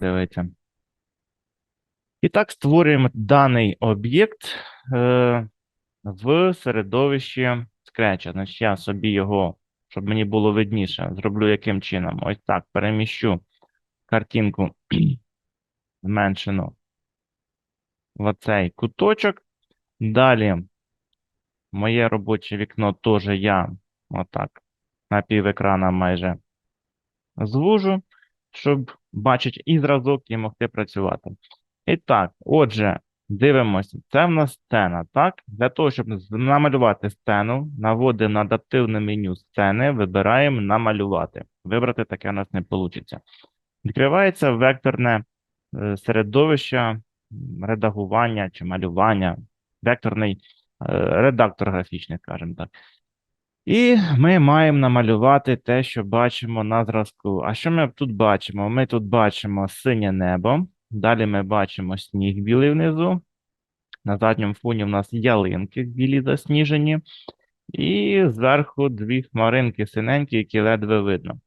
Дивіться. І так створюємо даний об'єкт е, в середовищі Scratch. Значить, я собі його, щоб мені було видніше, зроблю яким чином. Ось так, переміщу картинку зменшену в оцей куточок. Далі моє робоче вікно теж я отак на пів екрана майже звужу, щоб бачити і зразок, і могти працювати. І так, отже, дивимося, це в нас сцена, так? Для того, щоб намалювати сцену, наводимо на адаптивне меню сцени, вибираємо намалювати. Вибрати таке у нас не вийде. Відкривається векторне е, середовище редагування чи малювання, векторний е, редактор графічний, скажімо так. І ми маємо намалювати те, що бачимо на зразку. А що ми тут бачимо? Ми тут бачимо синє небо, далі ми бачимо сніг білий внизу. На задньому фоні в нас ялинки білі засніжені, і зверху дві хмаринки синенькі, які ледве видно.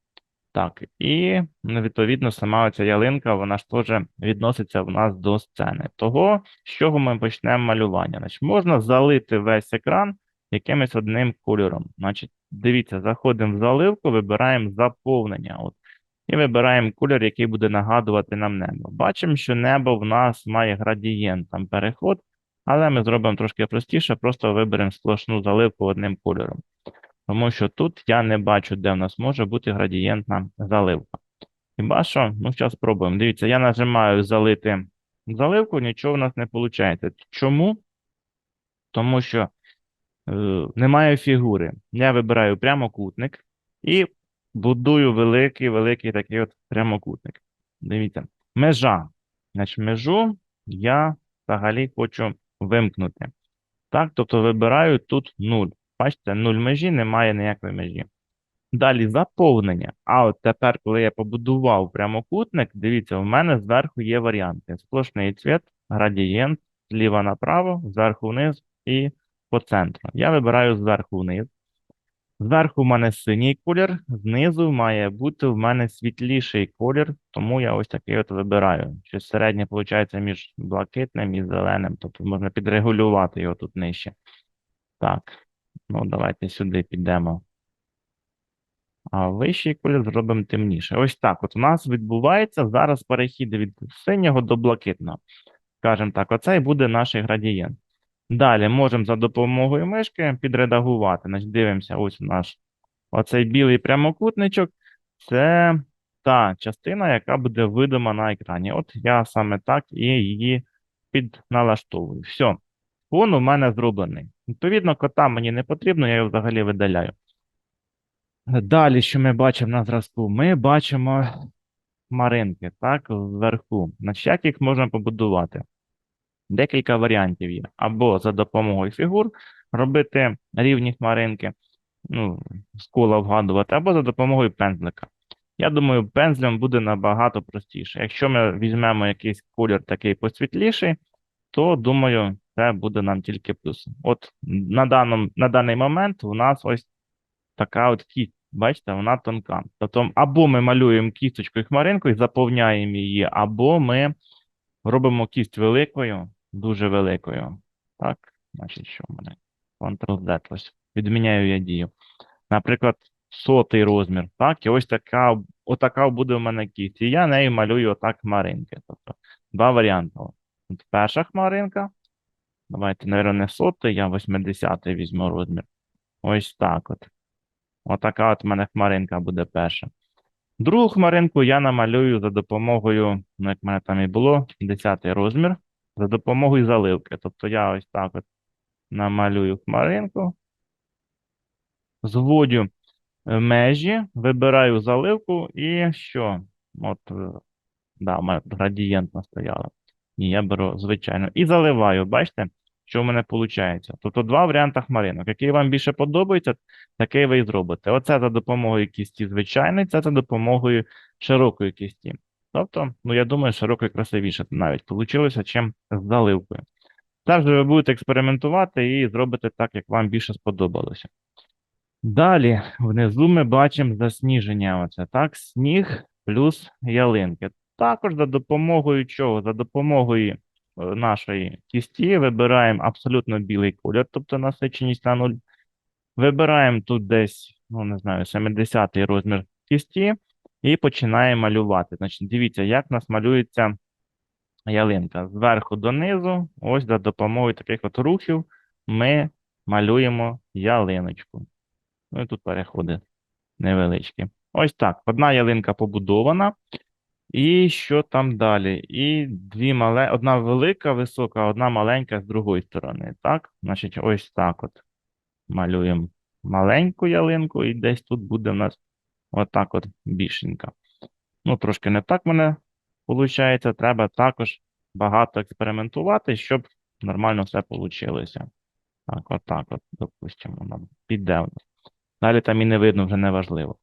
Так, і ну, відповідно сама ця ялинка, вона ж теж відноситься в нас до сцени. Того, з чого ми почнемо малювання. Значить, можна залити весь екран якимось одним кольором. Значить, дивіться, заходимо в заливку, вибираємо заповнення. От, і вибираємо кольор, який буде нагадувати нам небо. Бачимо, що небо в нас має градієнт, там переход, але ми зробимо трошки простіше, просто виберемо сплошну заливку одним кольором. Тому що тут я не бачу, де в нас може бути градієнтна заливка. Хіба що, ну, зараз спробуємо. Дивіться, я нажимаю залити заливку, нічого в нас не виходить. Чому? Тому що немає фігури. Я вибираю прямокутник і будую великий, великий такий от прямокутник. Дивіться, межа. Значить, межу я взагалі хочу вимкнути. Так, тобто вибираю тут 0. Бачите, 0 межі, немає ніякої межі. Далі заповнення. А от тепер, коли я побудував прямокутник, дивіться, у мене зверху є варіанти: сплошний цвіт, градієнт, зліва направо, зверху вниз і по центру. Я вибираю зверху вниз. Зверху в мене синій колір, знизу має бути в мене світліший колір, тому я ось такий от вибираю. Щось середнє виходить між блакитним і зеленим, тобто можна підрегулювати його тут нижче. Так, ну давайте сюди підемо. А вищий колір зробимо темніше. Ось так. От у нас відбувається зараз перехід від синього до блакитного. Скажемо так, оце і буде наш градієнт. Далі можемо за допомогою мишки підредагувати. Значить, дивимося, ось наш оцей білий прямокутничок. Це та частина, яка буде видима на екрані. От я саме так і її підналаштовую. Все, фон у мене зроблений. Відповідно, кота мені не потрібно, я його взагалі видаляю. Далі, що ми бачимо на зразку? Ми бачимо хмаринки, так, вверху. Значить, як їх можна побудувати? Декілька варіантів є. Або за допомогою фігур робити рівні хмаринки, ну, з кола вгадувати, або за допомогою пензлика. Я думаю, пензлем буде набагато простіше. Якщо ми візьмемо якийсь колір такий посвітліший, то думаю, це буде нам тільки плюс. От на даному, на даний момент у нас ось така от кість. Бачите, вона тонка. Тобто, або ми малюємо кісточкою хмаринкою, заповняємо її, або ми робимо кість великою, дуже великою. Так, значить, що в мене? Ctrl-Z, ось. Відміняю я дію. Наприклад, сотий розмір. Так, і ось така, отака буде в мене кість. І я нею малюю отак хмаринки. Тобто, два варіанти. От перша хмаринка. Давайте, мабуть, не сотий, я 80 візьму розмір. Ось так от. Отака от мене хмаринка буде перша. Другу хмаринку я намалюю за допомогою, ну, як в мене там і було, 10 розмір, за допомогою заливки. Тобто я ось так от намалюю хмаринку, зводю е, межі, вибираю заливку і що? От, е, да, у мене тут градієнтно. Ні, я беру звичайно. І заливаю, бачите, що в мене виходить. Тобто два варіанти хмаринок. Який вам більше подобається, такий ви і зробите. Оце за допомогою кісті звичайної, це за допомогою широкої кісті. Тобто, ну я думаю, широкою красивіше навіть вийшло, чим з заливкою. Це ви будете експериментувати і зробите так, як вам більше сподобалося. Далі, внизу ми бачимо засніження. Оце так, сніг плюс ялинки. Також за допомогою чого? За допомогою е, нашої кісті вибираємо абсолютно білий колір, тобто насиченість на 0. Вибираємо тут десь, ну не знаю, 70-й розмір кісті і починаємо малювати. Значить, дивіться, як у нас малюється ялинка. Зверху донизу, ось за допомогою таких от рухів ми малюємо ялиночку. Ну і тут переходи невеличкі. Ось так. Одна ялинка побудована. І що там далі? І дві мале... одна велика, висока, одна маленька з другої сторони. Так? Значить, ось так от малюємо маленьку ялинку, і десь тут буде в нас отак от більшенька. Ну, трошки не так мене виходить. Треба також багато експериментувати, щоб нормально все вийшло. Так, отак от, допустимо, вона піде. у. Далі там і не видно, вже не важливо.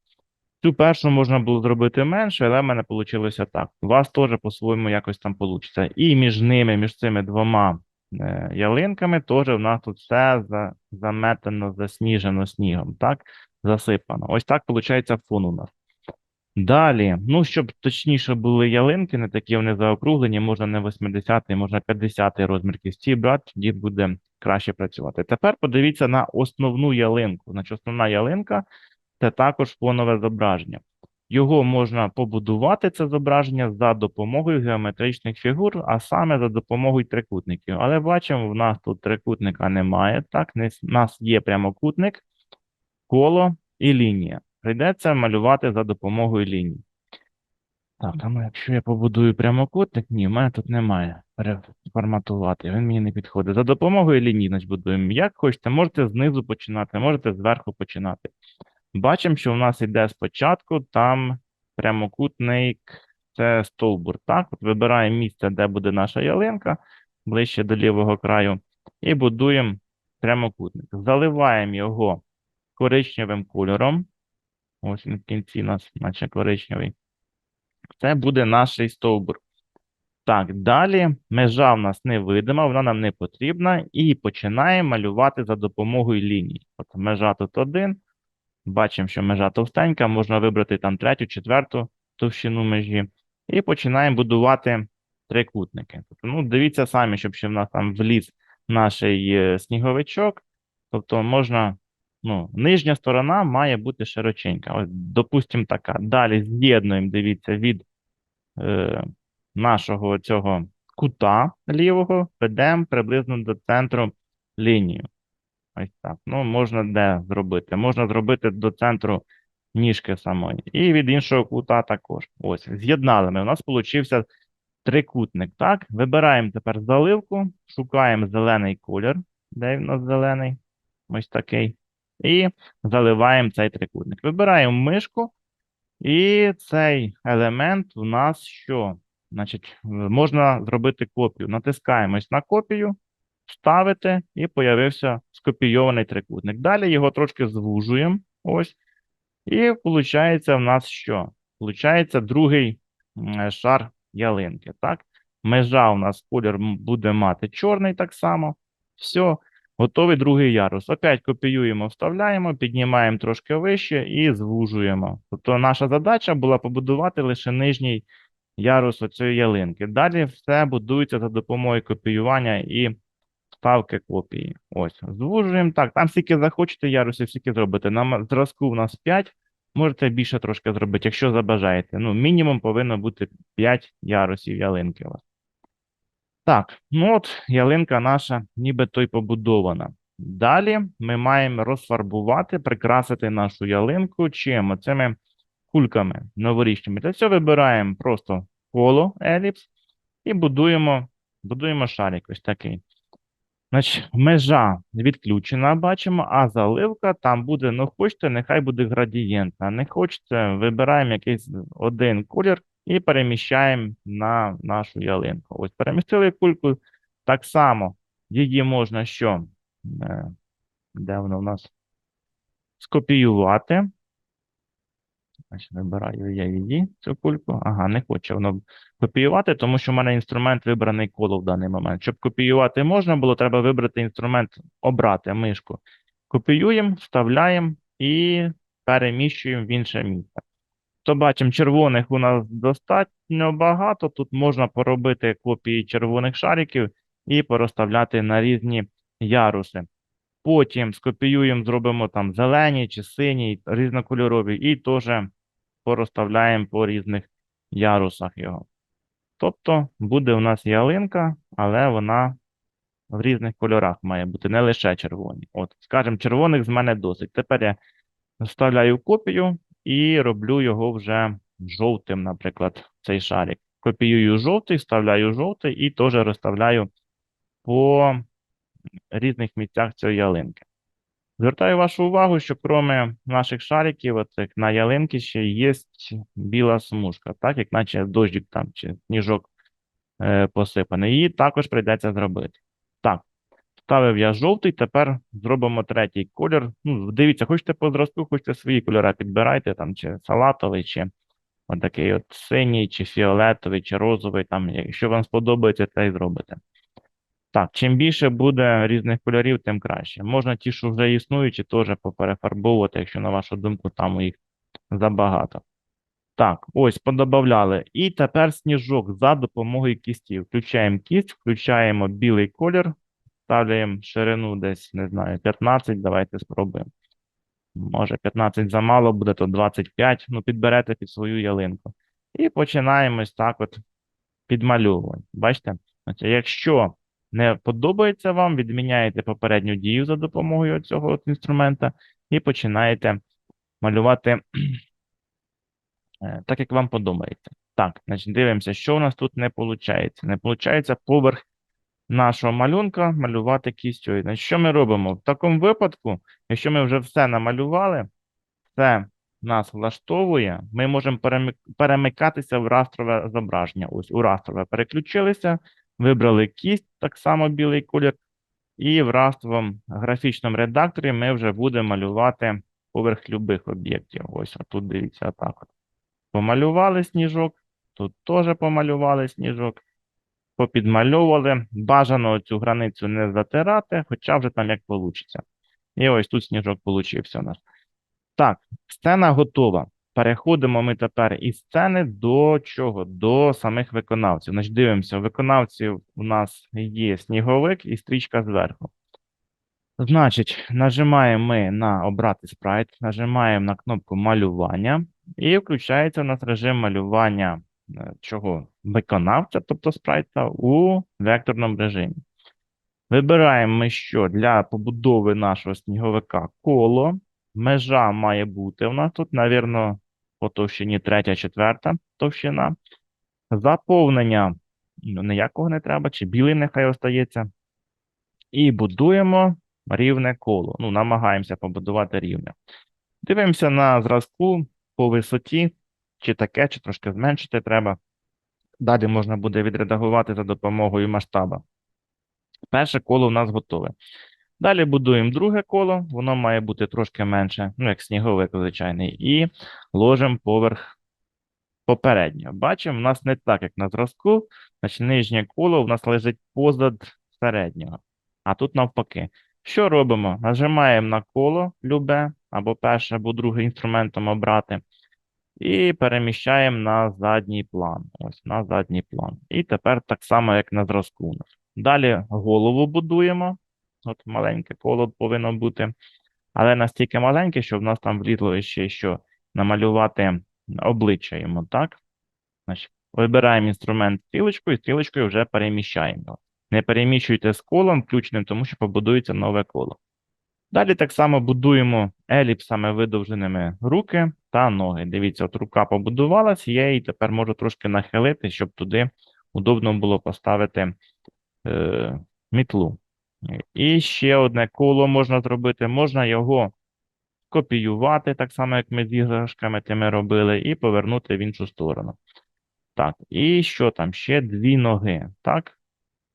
Цю першу можна було зробити менше, але в мене вийшло так. У вас теж по-своєму якось там вийде. І між ними, між цими двома е, ялинками, теж в нас тут все за, заметено, засніжено снігом, так? Засипано. Ось так виходить фон у нас. Далі, ну, щоб точніше були ялинки, не такі вони заокруглені, можна не 80-й, можна 50-й розмір кісті брати, тоді буде краще працювати. Тепер подивіться на основну ялинку. Значить, основна ялинка це також фонове зображення. Його можна побудувати, це зображення, за допомогою геометричних фігур, а саме за допомогою трикутників. Але бачимо, в нас тут трикутника немає. Так, в нас є прямокутник, коло і лінія. Прийдеться малювати за допомогою ліній. Так, а ну якщо я побудую прямокутник, ні, в мене тут немає. Переформатувати, він мені не підходить. За допомогою ліній, значить, будуємо. Як хочете, можете знизу починати, можете зверху починати. Бачимо, що в нас йде спочатку там прямокутник, це стовбур. Так, от вибираємо місце, де буде наша ялинка, ближче до лівого краю, і будуємо прямокутник. Заливаємо його коричневим кольором. Ось він в кінці нас, наче коричневий. Це буде наш стовбур. Так, далі межа в нас невидима, вона нам не потрібна, і починаємо малювати за допомогою ліній. От межа тут один. Бачимо, що межа товстенька, можна вибрати там третю, четверту товщину межі. І починаємо будувати трикутники. Тобто, ну, дивіться самі, щоб ще в нас там вліз наш е, сніговичок. Тобто можна, ну, нижня сторона має бути широченька. Ось, допустимо, така. Далі з'єднуємо, дивіться, від е, нашого цього кута лівого, ведемо приблизно до центру лінію. Ось так. Ну, можна де зробити? Можна зробити до центру ніжки самої. І від іншого кута також. Ось, з'єднали ми. У нас получився трикутник. Так, вибираємо тепер заливку, шукаємо зелений колір. Де у нас зелений? Ось такий. І заливаємо цей трикутник. Вибираємо мишку, і цей елемент у нас що? Значить, можна зробити копію. Натискаємо ось на копію, вставити, і появився скопійований трикутник. Далі його трошки звужуємо. Ось. І виходить в нас що? Получається другий шар ялинки. Так? Межа у нас колір буде мати чорний так само. Все, готовий другий ярус. Опять копіюємо, вставляємо, піднімаємо трошки вище і звужуємо. Тобто наша задача була побудувати лише нижній ярус оцієї ялинки. Далі все будується за допомогою копіювання і вставки копії. Ось, звужуємо так. Там скільки захочете ярусів, скільки зробите. На зразку у нас 5. Можете більше трошки зробити, якщо забажаєте. Ну, мінімум повинно бути 5 ярусів ялинки у вас. Так, ну от ялинка наша нібито й побудована. Далі ми маємо розфарбувати, прикрасити нашу ялинку чим? Оцими кульками новорічними. Для цього вибираємо просто коло, еліпс і будуємо, будуємо шарик ось такий. Значить, межа відключена, бачимо, а заливка там буде, ну хочете, нехай буде градієнтна. Не хочете, вибираємо якийсь один колір і переміщаємо на нашу ялинку. Ось перемістили кульку. Так само її можна що? Е, Де воно в нас? Скопіювати. Значить, вибираю я її, цю кульку. Ага, не хоче воно копіювати, тому що в мене інструмент вибраний коло в даний момент. Щоб копіювати можна було, треба вибрати інструмент, обрати мишку. Копіюємо, вставляємо і переміщуємо в інше місце. То бачимо, червоних у нас достатньо багато. Тут можна поробити копії червоних шариків і порозставляти на різні яруси. Потім скопіюємо, зробимо там зелені чи сині, різнокольорові, і теж порозставляємо по різних ярусах його. Тобто буде у нас ялинка, але вона в різних кольорах має бути, не лише червоні. От, скажімо, червоних з мене досить. Тепер я вставляю копію і роблю його вже жовтим, наприклад, цей шарик. Копіюю жовтий, вставляю жовтий і теж розставляю по різних місцях цієї ялинки. Звертаю вашу увагу, що крім наших шариків, оцих на ялинці ще є біла смужка, так, як наче дощик там чи сніжок е, посипаний. Її також прийдеться зробити. Ставив я жовтий, тепер зробимо третій колір. Ну, дивіться, хочете по зразку, хочете свої кольори підбирайте, там, чи салатовий, чи отакий от синій, чи фіолетовий, чи розовий, там, якщо вам сподобається, те й зробите. Так, чим більше буде різних кольорів, тим краще. Можна ті, що вже існуючі, теж поперефарбовувати, якщо, на вашу думку, там їх забагато. Так, ось, подобавляли. І тепер сніжок за допомогою кістів. Включаємо кість, включаємо білий колір, ставляємо ширину десь, не знаю, 15, давайте спробуємо. Може, 15 замало буде, то 25, ну, підберете під свою ялинку. І починаємо ось так от підмальовувати. Бачите? Якщо не подобається вам, відміняєте попередню дію за допомогою цього от інструмента і починаєте малювати е, так, як вам подобається. Так, значить, дивимося, що у нас тут не виходить. Не виходить поверх нашого малюнка малювати кістю. Що ми робимо? В такому випадку, якщо ми вже все намалювали, все нас влаштовує, ми можемо перемикатися в растрове зображення. Ось у растрове переключилися, вибрали кість, так само білий колір, і в растровому графічному редакторі ми вже будемо малювати поверх любих об'єктів. Ось тут дивіться так. От. Помалювали сніжок, тут теж помалювали сніжок, попідмальовували. Бажано цю границю не затирати, хоча вже там як вийде. І ось тут сніжок получився у нас. Так, сцена готова. Переходимо ми тепер із сцени до чого? До самих виконавців. Значить, дивимося, у виконавців у нас є сніговик і стрічка зверху. Значить, нажимаємо ми на обрати спрайт, нажимаємо на кнопку малювання, і включається у нас режим малювання чого? Виконавця, тобто спрайта, у векторному режимі. Вибираємо ми що для побудови нашого сніговика коло. Межа має бути у нас тут, навірно, по товщині третя, четверта товщина. Заповнення ну, ніякого не треба, чи білий нехай остається. І будуємо рівне коло. Ну, намагаємося побудувати рівне. Дивимося на зразку по висоті, чи таке, чи трошки зменшити треба. Далі можна буде відредагувати за допомогою масштаба. Перше коло у нас готове. Далі будуємо друге коло, воно має бути трошки менше, ну, як сніговик звичайний, і ложимо поверх попереднього. Бачимо, у нас не так, як на зразку, значить нижнє коло у нас лежить позад середнього, а тут навпаки. Що робимо? Нажимаємо на коло любе, або перше, або другий інструментом обрати, і переміщаємо на задній план. Ось на задній план. І тепер так само, як на зразку у нас. Далі голову будуємо. От маленьке коло повинно бути. Але настільки маленьке, щоб в нас там влізло ще що намалювати обличчя йому, так? Значить, вибираємо інструмент стрілочку і стрілочкою вже переміщаємо. Не переміщуйте з колом включеним, тому що побудується нове коло. Далі так само будуємо еліпсами видовженими руки та ноги. Дивіться, от рука побудувалась, я її тепер можу трошки нахилити, щоб туди удобно було поставити е, мітлу. І ще одне коло можна зробити. Можна його копіювати, так само, як ми з іграшками тими робили, і повернути в іншу сторону. Так, і що там? Ще дві ноги. Так,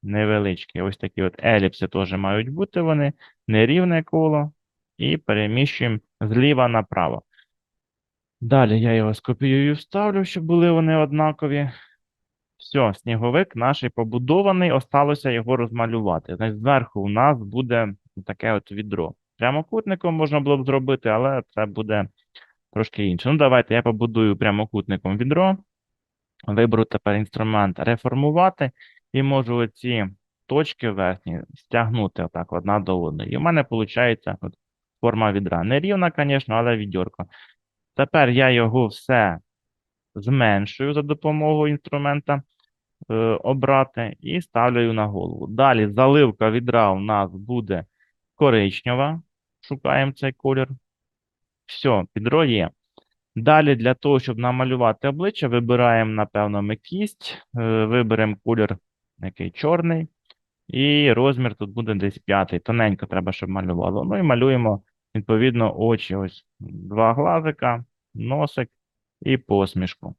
невеличкі. Ось такі от еліпси теж мають бути вони. Нерівне коло. І переміщуємо зліва направо. Далі я його скопіюю і вставлю, щоб були вони однакові. Все, сніговик наш побудований, осталося його розмалювати. Значить, зверху у нас буде таке от відро. Прямокутником можна було б зробити, але це буде трошки інше. Ну, давайте я побудую прямокутником відро. Виберу тепер інструмент реформувати і можу оці точки верхні стягнути отак одна до одної. І в мене виходить от форма відра. Не рівна, звісно, але відьорка. Тепер я його все зменшую за допомогою інструмента е, обрати і ставлю на голову. Далі заливка відра у нас буде коричнева. Шукаємо цей колір. Все, відро є. Далі для того, щоб намалювати обличчя, вибираємо, напевно, ми кість, е, виберемо колір, який чорний, і розмір тут буде десь п'ятий. Тоненько треба, щоб малювало. Ну і малюємо, відповідно, очі. Ось два глазика, носик і посмішку.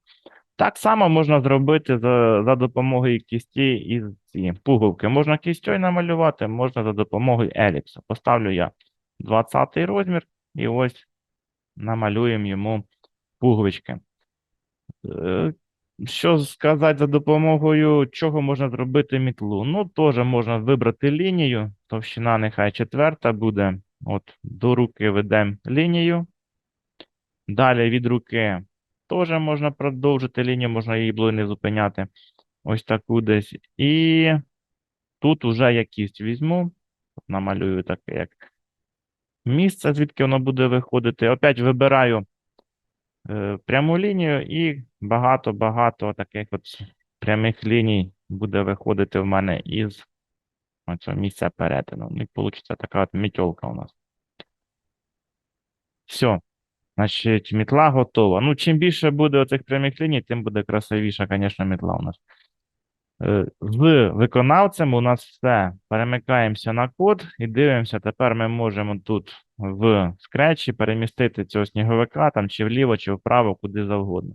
Так само можна зробити за, за допомогою кісті і ці пуговки. Можна кістю намалювати, можна за допомогою еліпса. Поставлю я 20 розмір і ось намалюємо йому пуговички. Що сказати за допомогою чого можна зробити мітлу? Ну, теж можна вибрати лінію. Товщина нехай четверта буде. От до руки ведемо лінію. Далі від руки теж можна продовжити лінію, можна її було не зупиняти. Ось таку десь. І тут уже я кість візьму. Намалюю таке як місце, звідки воно буде виходити. Опять вибираю е, пряму лінію і багато-багато таких от прямих ліній буде виходити в мене із оцього місця перетину. І вийде така от мітьолка у нас. Все. Значить, мітла готова. Ну, чим більше буде оцих прямих ліній, тим буде красивіша, звісно, мітла у нас. Е, З виконавцем у нас все. Перемикаємося на код і дивимося. Тепер ми можемо тут в скретчі перемістити цього сніговика там чи вліво, чи вправо, куди завгодно.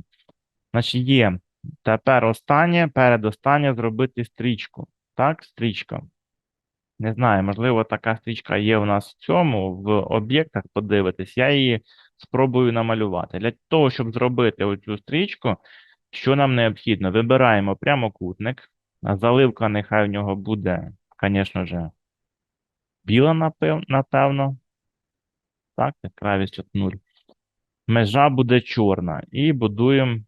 Значить, є. Тепер останнє, передостаннє зробити стрічку. Так, стрічка. Не знаю, можливо, така стрічка є у нас в цьому, в об'єктах, подивитись. Я її спробую намалювати. Для того, щоб зробити оцю стрічку, що нам необхідно? Вибираємо прямокутник. Заливка нехай в нього буде, звісно ж, біла, напевно. Так, яскравість от 0. Межа буде чорна. І будуємо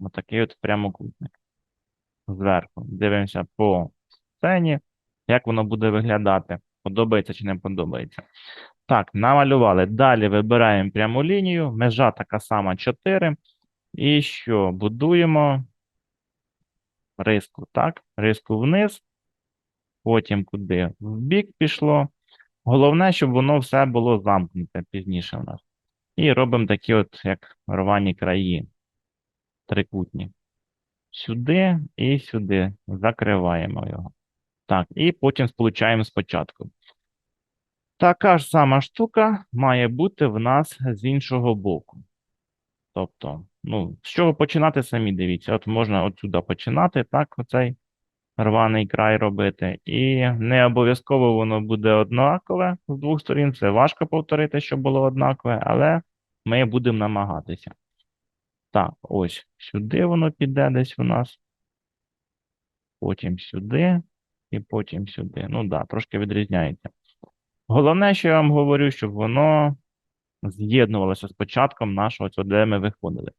отакий от прямокутник. Зверху. Дивимося по сцені, як воно буде виглядати. Подобається чи не подобається. Так, намалювали. Далі вибираємо пряму лінію. Межа така сама 4. І що? Будуємо риску, так? Риску вниз. Потім куди? В бік пішло. Головне, щоб воно все було замкнуте пізніше в нас. І робимо такі от, як рвані краї. Трикутні. Сюди і сюди. Закриваємо його. Так, і потім сполучаємо спочатку. Така ж сама штука має бути в нас з іншого боку. Тобто, ну, з чого починати, самі дивіться. От можна отсюди починати, так, оцей рваний край робити. І не обов'язково воно буде однакове з двох сторін. Це важко повторити, щоб було однакове, але ми будемо намагатися. Так, ось сюди воно піде десь у нас. Потім сюди і потім сюди. Ну так, да, трошки відрізняється. Головне, що я вам говорю, щоб воно з'єднувалося з початком нашого цього, де ми виходили.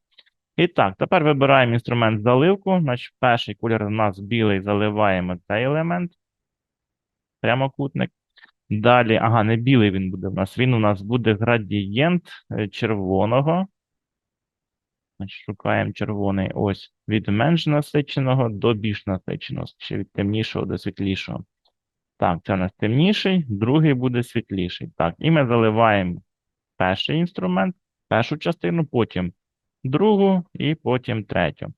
І так, тепер вибираємо інструмент заливку. Значить, перший колір у нас білий, заливаємо цей елемент. Прямокутник. Далі, ага, не білий він буде у нас. Він у нас буде градієнт е, червоного. Значить, шукаємо червоний ось від менш насиченого до більш насиченого, чи від темнішого до світлішого. Так, це у нас темніший, другий буде світліший. Так, і ми заливаємо перший інструмент, першу частину, потім другу і потім третю.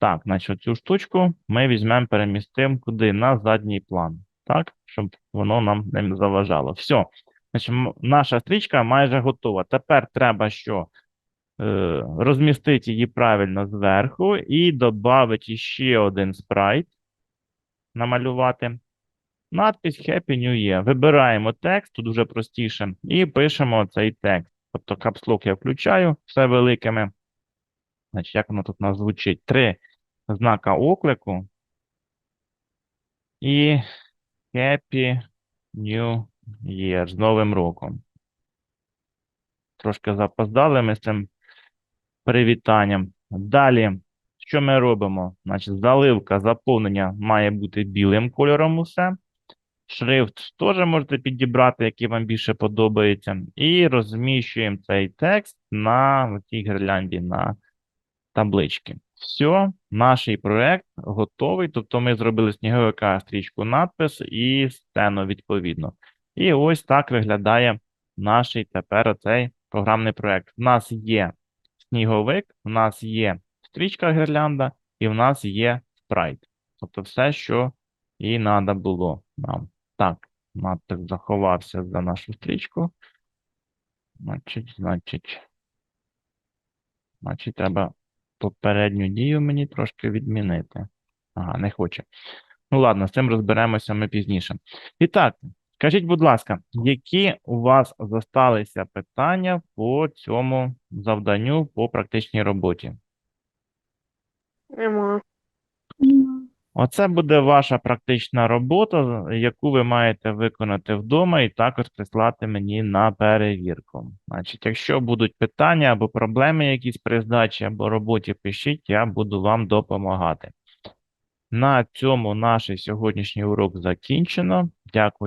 Так, значить, цю штучку ми візьмемо, перемістимо куди? На задній план. Так, щоб воно нам не заважало. Все. Значить, наша стрічка майже готова. Тепер треба що? Е, розмістити її правильно зверху і додати ще один спрайт. Намалювати. Надпись Happy New Year. Вибираємо текст, тут вже простіше, і пишемо цей текст. Тобто капслок я включаю все великими. Значить, як воно тут у нас звучить? Три знака оклику. І Happy New Year з Новим роком. Трошки запоздали ми з цим привітанням. Далі, що ми робимо? Значить, заливка, заповнення має бути білим кольором усе. Шрифт теж можете підібрати, який вам більше подобається. І розміщуємо цей текст на цій гірлянді, на таблички. Все, наш проект готовий. Тобто ми зробили сніговика, стрічку, надпис і сцену відповідно. І ось так виглядає наш тепер оцей програмний проект. В нас є сніговик, в нас є стрічка гірлянда, і в нас є спрайт. Тобто все, що і треба було нам. Так, надпис заховався за нашу стрічку. Значить, значить, значить, треба попередню дію мені трошки відмінити. Ага, не хоче. Ну ладно, з цим розберемося ми пізніше. І так, скажіть, будь ласка, які у вас зосталися питання по цьому завданню по практичній роботі? Нема. Оце буде ваша практична робота, яку ви маєте виконати вдома і також прислати мені на перевірку. Значить, якщо будуть питання або проблеми якісь при здачі або роботі, пишіть, я буду вам допомагати. На цьому наш сьогоднішній урок закінчено. Дякую.